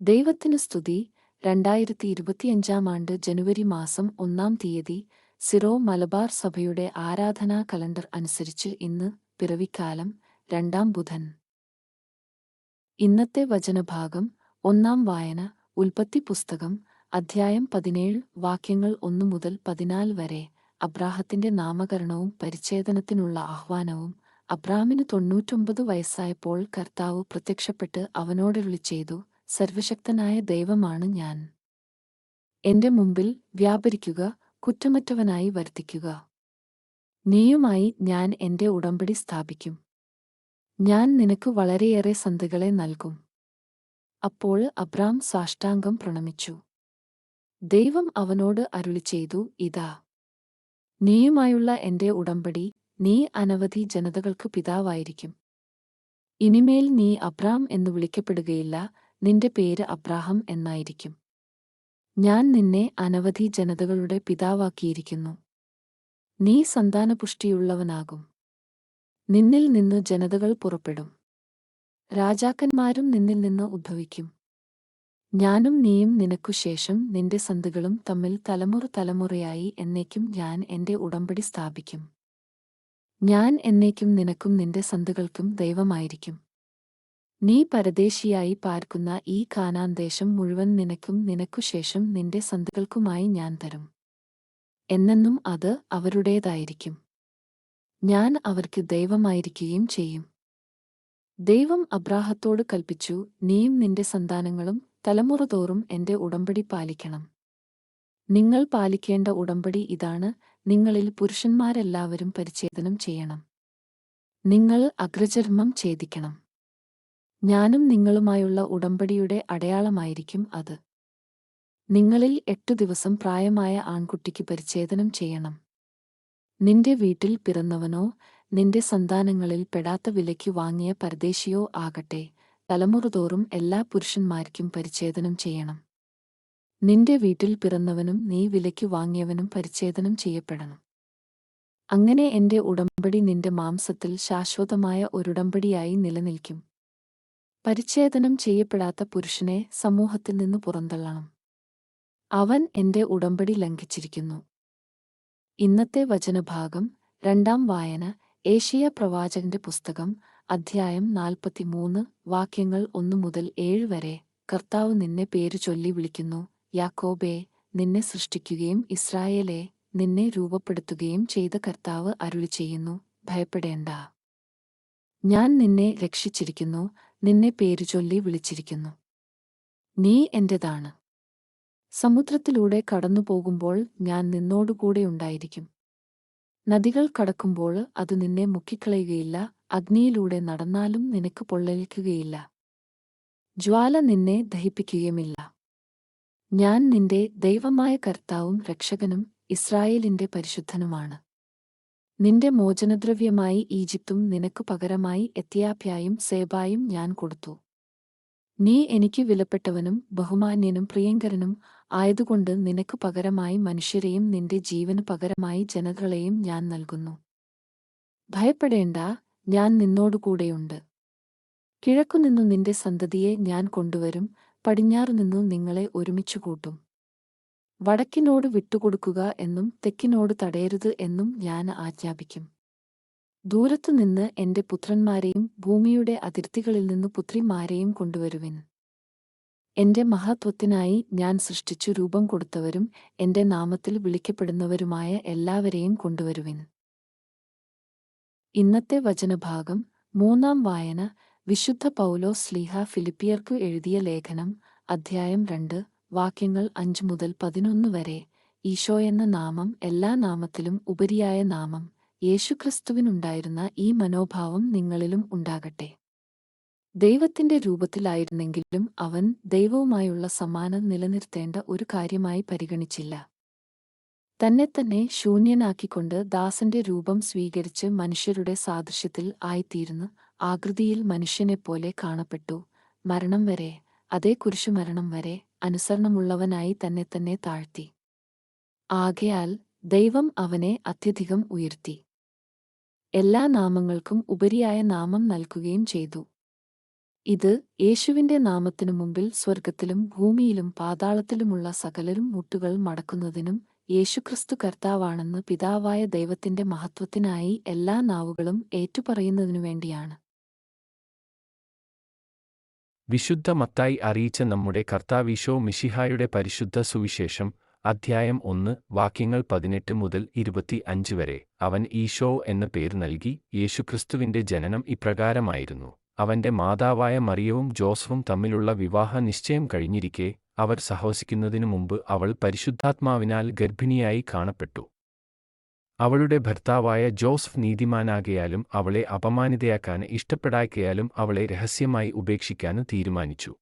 ദൈവത്തിന് സ്തുതി. രണ്ടായിരത്തി ഇരുപത്തിയഞ്ചാം ആണ്ട് ജനുവരി മാസം ഒന്നാം തീയതി സിറോ മലബാർ സഭയുടെ ആരാധനാ കലണ്ടർ അനുസരിച്ച് ഇന്ന് പിറവിക്കാലം രണ്ടാം ബുധൻ. ഇന്നത്തെ വചനഭാഗം ഒന്നാം വായന ഉൽപ്പത്തി പുസ്തകം അധ്യായം പതിനേഴ് വാക്യങ്ങൾ ഒന്നു മുതൽ പതിനാല് വരെ അബ്രാഹത്തിന്റെ നാമകരണവും പരിച്ഛേദനത്തിനുള്ള ആഹ്വാനവും അബ്രാമിന് തൊണ്ണൂറ്റൊമ്പത് വയസ്സായപ്പോൾ കർത്താവ് പ്രത്യക്ഷപ്പെട്ട് അവനോടരുളി ചെയ്തു സർവശക്തനായ ദൈവമാണ് ഞാൻ. എന്റെ മുമ്പിൽ വ്യാപരിക്കുക കുറ്റമറ്റവനായി വർത്തിക്കുക. നീയുമായി ഞാൻ എന്റെ ഉടമ്പടി സ്ഥാപിക്കും. ഞാൻ നിനക്ക് വളരെയേറെ സന്ധികളെ നൽകും. അപ്പോൾ അബ്രാം സാഷ്ടാംഗം പ്രണമിച്ചു. ദൈവം അവനോട് അരുളി ചെയ്തു ഇതാ നീയുമായുള്ള എന്റെ ഉടമ്പടി നീ അനവധി ജനതകൾക്ക് പിതാവായിരിക്കും. ഇനിമേൽ നീ അബ്രാം എന്ന് വിളിക്കപ്പെടുകയില്ല നിന്റെ പേര് അബ്രാഹം എന്നായിരിക്കും. ഞാൻ നിന്നെ അനവധി ജനതകളുടെ പിതാവാക്കിയിരിക്കുന്നു. നീ സന്താനപുഷ്ടിയുള്ളവനാകും. നിന്നിൽ നിന്ന് ജനതകൾ പുറപ്പെടും. രാജാക്കന്മാരും നിന്നിൽ നിന്ന് ഉദ്ഭവിക്കും. ഞാനും നീയും നിനക്കു ശേഷം നിന്റെ സന്തുകളും തമ്മിൽ തലമുറ തലമുറയായി എന്നേക്കും ഞാൻ എന്റെ ഉടമ്പടി സ്ഥാപിക്കും. ഞാൻ എന്നേക്കും നിനക്കും നിന്റെ സന്തുകൾക്കും ദൈവമായിരിക്കും. നീ പരദേശിയായി പാർക്കുന്ന ഈ കാനാൻ ദേശം മുഴുവൻ നിനക്കും നിനക്കുശേഷം നിന്റെ സന്തകൾക്കുമായി ഞാൻ തരും. എന്നെന്നും അത് അവരുടേതായിരിക്കും. ഞാൻ അവർക്ക് ദൈവമായിരിക്കുകയും ചെയ്യും. ദൈവം അബ്രാഹത്തോട് കൽപ്പിച്ചു നീയും നിന്റെ സന്താനങ്ങളും തലമുറതോറും എന്റെ ഉടമ്പടി പാലിക്കണം. നിങ്ങൾ പാലിക്കേണ്ട ഉടമ്പടി ഇതാണ് നിങ്ങളിൽ പുരുഷന്മാരെല്ലാവരും പരിച്ഛേദനം ചെയ്യണം. നിങ്ങൾ അഗ്രചർമ്മം ഛേദിക്കണം. ഞാനും നിങ്ങളുമായുള്ള ഉടമ്പടിയുടെ അടയാളമായിരിക്കും അത്. നിങ്ങളിൽ എട്ടു ദിവസം പ്രായമായ ആൺകുട്ടിക്ക് പരിച്ഛേദനം ചെയ്യണം. നിന്റെ വീട്ടിൽ പിറന്നവനോ നിന്റെ സന്താനങ്ങളിൽ പെടാത്ത വിലയ്ക്ക് വാങ്ങിയ പരദേശിയോ ആകട്ടെ തലമുറതോറും എല്ലാ പുരുഷന്മാർക്കും പരിച്ഛേദനം ചെയ്യണം. നിന്റെ വീട്ടിൽ പിറന്നവനും നീ വിലയ്ക്ക് വാങ്ങിയവനും പരിച്ഛേദനം ചെയ്യപ്പെടണം. അങ്ങനെ എന്റെ ഉടമ്പടി നിന്റെ മാംസത്തിൽ ശാശ്വതമായ ഒരുടമ്പടിയായി നിലനിൽക്കും. പരിച്ഛേദനം ചെയ്യപ്പെടാത്ത പുരുഷനെ സമൂഹത്തിൽ നിന്ന് പുറന്തള്ളണം. അവൻ എന്റെ ഉടമ്പടി ലംഘിച്ചിരിക്കുന്നു. ഇന്നത്തെ വചനഭാഗം രണ്ടാം വായന ഏഷ്യ പ്രവാചകന്റെ പുസ്തകം അധ്യായം നാൽപ്പത്തിമൂന്ന് വാക്യങ്ങൾ ഒന്നു മുതൽ ഏഴ് വരെ. കർത്താവ് നിന്നെ പേരു ചൊല്ലി വിളിക്കുന്നു. യാക്കോബേ നിന്നെ സൃഷ്ടിക്കുകയും ഇസ്രായേലെ നിന്നെ രൂപപ്പെടുത്തുകയും ചെയ്ത കർത്താവ് അരുളി ചെയ്യുന്നു ഭയപ്പെടേണ്ട. ഞാൻ നിന്നെ രക്ഷിച്ചിരിക്കുന്നു. നിന്നെ പേരു ചൊല്ലി വിളിച്ചിരിക്കുന്നു. നീ എന്റേതാണ്. സമുദ്രത്തിലൂടെ കടന്നു പോകുമ്പോൾ ഞാൻ നിന്നോടുകൂടെ ഉണ്ടായിരിക്കും. നദികൾ കടക്കുമ്പോൾ അത് നിന്നെ മുക്കിക്കളയുകയില്ല അഗ്നിയിലൂടെ നടന്നാലും നിനക്ക് പൊള്ളലിക്കുകയില്ല ജ്വാല നിന്നെ ദഹിപ്പിക്കുകയുമില്ല. ഞാൻ നിന്റെ ദൈവമായ കർത്താവും രക്ഷകനും ഇസ്രായേലിന്റെ പരിശുദ്ധനുമാണ്. നിന്റെ മോചനദ്രവ്യമായി ഈജിപ്തും നിനക്കു പകരമായി എത്തിയാപ്യായും സേബായും ഞാൻ കൊടുത്തു. നീ എനിക്ക് വിലപ്പെട്ടവനും ബഹുമാന്യനും പ്രിയങ്കരനും ആയതുകൊണ്ട് നിനക്ക് പകരമായി മനുഷ്യരെയും നിന്റെ ജീവനു പകരമായി ജനതകളെയും ഞാൻ നൽകുന്നു. ഭയപ്പെടേണ്ട ഞാൻ നിന്നോടുകൂടെയുണ്ട് കിഴക്കുനിന്നു നിന്റെ സന്തതിയെ ഞാൻ കൊണ്ടുവരും പടിഞ്ഞാറുനിന്നു നിങ്ങളെ ഒരുമിച്ചു കൂട്ടും വടക്കിനോട് വിട്ടുകൊടുക്കുക എന്നും തെക്കിനോട് തടയരുത് എന്നും ഞാൻ ആജ്ഞാപിക്കും. ദൂരത്തുനിന്ന് എന്റെ പുത്രന്മാരെയും ഭൂമിയുടെ അതിർത്തികളിൽ നിന്ന് പുത്രിമാരെയും കൊണ്ടുവരുവിൻ. എന്റെ മഹത്വത്തിനായി ഞാൻ സൃഷ്ടിച്ചു രൂപം കൊടുത്തവരും എന്റെ നാമത്തിൽ വിളിക്കപ്പെടുന്നവരുമായ എല്ലാവരെയും കൊണ്ടുവരുവിൻ. ഇന്നത്തെ വചനഭാഗം മൂന്നാം വായന വിശുദ്ധ പൗലോ സ്ലീഹ ഫിലിപ്പിയർക്കു എഴുതിയ ലേഖനം അധ്യായം രണ്ട് വാക്യങ്ങൾ അഞ്ചു മുതൽ പതിനൊന്ന് വരെ ഈശോ എന്ന നാമം എല്ലാ നാമത്തിലും ഉപരിയായ നാമം യേശുക്രിസ്തുവിനുണ്ടായിരുന്ന ഈ മനോഭാവം നിങ്ങളിലും ഉണ്ടാകട്ടെ. ദൈവത്തിന്റെ രൂപത്തിലായിരുന്നെങ്കിലും അവൻ ദൈവവുമായുള്ള സമാനം നിലനിർത്തേണ്ട ഒരു കാര്യമായി പരിഗണിച്ചില്ല. തന്നെ തന്നെ ശൂന്യനാക്കിക്കൊണ്ട് ദാസന്റെ രൂപം സ്വീകരിച്ച് മനുഷ്യരുടെ സാദൃശ്യത്തിൽ ആയിത്തീരുന്നു ആകൃതിയിൽ മനുഷ്യനെപ്പോലെ കാണപ്പെട്ടു. മരണം വരെ അതേ കുരിശുമരണം വരെ അനുസരണമുള്ളവനായി തന്നെ തന്നെ താഴ്ത്തി. ആകയാൽ ദൈവം അവനെ അത്യധികം ഉയർത്തി. എല്ലാ നാമങ്ങൾക്കും ഉപരിയായ നാമം നൽകുകയും ചെയ്തു. ഇത് യേശുവിന്റെ നാമത്തിനു മുമ്പിൽ സ്വർഗത്തിലും ഭൂമിയിലും പാതാളത്തിലുമുള്ള സകലരും മുട്ടുകൾ മടക്കുന്നതിനും യേശുക്രിസ്തു കർത്താവാണെന്ന് പിതാവായ ദൈവത്തിന്റെ മഹത്വത്തിനായി എല്ലാ നാവുകളും ഏറ്റുപറയുന്നതിനു വേണ്ടിയാണ്. വിശുദ്ധ മത്തായി അറിയിച്ച നമ്മുടെ കർത്താവീശോ മിഷിഹായുടെ പരിശുദ്ധ സുവിശേഷം അധ്യായം ഒന്ന് വാക്യങ്ങൾ പതിനെട്ട് മുതൽ ഇരുപത്തി അഞ്ച് വരെ. അവൻ ഈശോ എന്ന പേര് നൽകി യേശുക്രിസ്തുവിന്റെ ജനനം ഇപ്രകാരമായിരുന്നു. അവന്റെ മാതാവായ മറിയവും ജോസഫും തമ്മിലുള്ള വിവാഹ നിശ്ചയം കഴിഞ്ഞിരിക്കെ അവർ സഹവസിക്കുന്നതിനു മുമ്പ് അവൾ പരിശുദ്ധാത്മാവിനാൽ ഗർഭിണിയായി കാണപ്പെട്ടു. അവളുടെ ഭർത്താവായ ജോസഫ് നീതിമാനാകയാലും അവളെ അപമാനിതയാക്കാൻ ഇഷ്ടപ്പെടാക്കിയാലും അവളെ രഹസ്യമായി ഉപേക്ഷിക്കാനും തീരുമാനിച്ചു.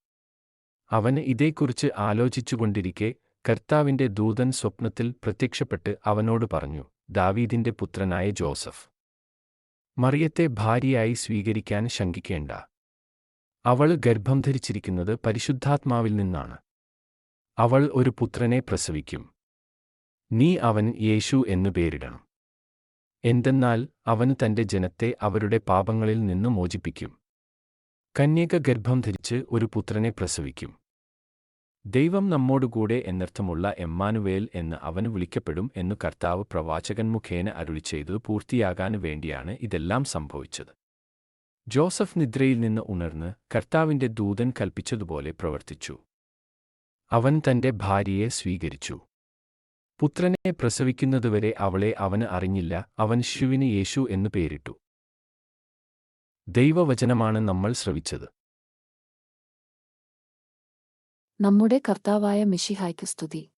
അവന് ഇതേക്കുറിച്ച് ആലോചിച്ചുകൊണ്ടിരിക്കെ കർത്താവിന്റെ ദൂതൻ സ്വപ്നത്തിൽ പ്രത്യക്ഷപ്പെട്ട് അവനോട് പറഞ്ഞു ദാവീദിന്റെ പുത്രനായ ജോസഫ് മറിയത്തെ ഭാര്യയായി സ്വീകരിക്കാൻ ശങ്കിക്കേണ്ട. അവൾ ഗർഭം ധരിച്ചിരിക്കുന്നത് പരിശുദ്ധാത്മാവിൽ നിന്നാണ്. അവൾ ഒരു പുത്രനെ പ്രസവിക്കും. നീ അവൻ യേശു എന്നു പേരിടണം. എന്തെന്നാൽ അവന് തന്റെ ജനത്തെ അവരുടെ പാപങ്ങളിൽ നിന്ന് മോചിപ്പിക്കും. കന്യക ഗർഭം ധരിച്ച് ഒരു പുത്രനെ പ്രസവിക്കും. ദൈവം നമ്മോടുകൂടെ എന്നർത്ഥമുള്ള എമ്മാനുവേൽ എന്ന് അവന് വിളിക്കപ്പെടും എന്നു കർത്താവ് പ്രവാചകൻ മുഖേന അരുളി ചെയ്തു പൂർത്തിയാകാൻ വേണ്ടിയാണ് ഇതെല്ലാം സംഭവിച്ചത്. ജോസഫ് നിദ്രയിൽ നിന്ന് ഉണർന്ന് കർത്താവിന്റെ ദൂതൻ കൽപ്പിച്ചതുപോലെ പ്രവർത്തിച്ചു. അവൻ തന്റെ ഭാര്യയെ സ്വീകരിച്ചു. പുത്രനെ പ്രസവിക്കുന്നതുവരെ അവളെ അവന് അറിഞ്ഞില്ല അവൻ ശിവിന് യേശു എന്നു പേരിട്ടു. ദൈവവചനമാണ് നമ്മൾ ശ്രവിച്ചത്. നമ്മുടെ കർത്താവായ മിഷിഹായ്ക്ക് സ്തുതി.